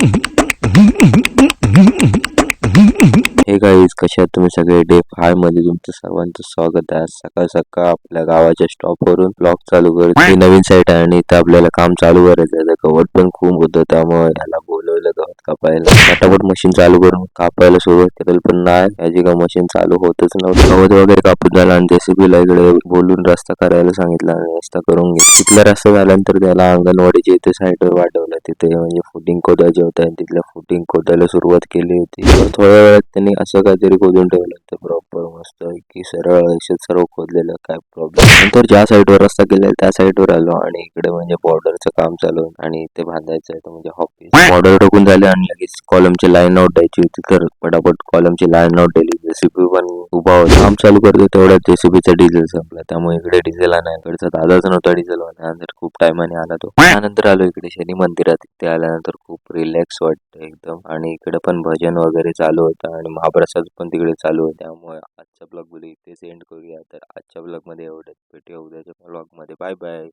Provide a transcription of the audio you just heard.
हे गाईज कशा तुम्ही सगळे? डे फायमध्ये तुमचं सर्वांचं स्वागत आहे. सकाळ सकाळ आपल्या गावाच्या स्टॉप वरून ब्लॉक चालू करत नवीन साईट आहे आणि इथं आपल्याला काम चालू करायचं आहे. गवत पण खूप होतं त्यामुळे याला पहिलं गवत कापायला. फटाफट मशीन चालू करून कापायला सुरुवात केली पण नाही. याची का मशीन चालू होतच नव्हतं. गवत वगैरे कापून झाला आणि जेसीबी ला इकडे बोलून रस्ता करायला सांगितला आणि रस्ता करून घेत तिथला रस्ता झाल्यानंतर त्याला अंगणवाडीच्या इथे साईडवर वाढवलं. तिथे म्हणजे फुटिंग खोदायचे होते आणि तिथल्या फुटिंग खोदायला सुरुवात केली होती. थोड्या वेळात त्यांनी असं काहीतरी खोदून ठेवलं होतं प्रॉपर दिसतोय की सरळ आयुष्यात सर्व खोदलेलं काय प्रॉब्लेम नंतर ज्या साईडवर रस्ता गेलेला त्या साईडवर आलो आणि इकडे म्हणजे बॉर्डरचं काम चालू आणि ते बांधायचं आहे म्हणजे ऑफिस बॉर्डर टाकून झाले आणि लगेच कॉलमची लाईन आउट द्यायची होती तर पटापट कॉलमची लाईन आउट दिली जेसीबी पण उभा होता काम चालू करतो तेवढ्यात जेसीबीचा डिझेल संपला. त्यामुळे इकडे डिझेल आणा इकडचा दादाच नव्हता डिझेल त्यानंतर खूप टायमाने आला तो. त्यानंतर आलो इकडे शनी मंदिरात. तिथे आल्यानंतर खूप रिलॅक्स वाटतं एकदम. आणि इकडे पण भजन वगैरे चालू होतं आणि महाप्रसाद पण तिकडे चालू आहे त्यामुळे आजचा ब्लॉग बोलू इथेच एंड करूया. तर आजच्या ब्लॉगमध्ये एवढंच. भेटूया उद्याच्या ब्लॉगमध्ये. Bye bye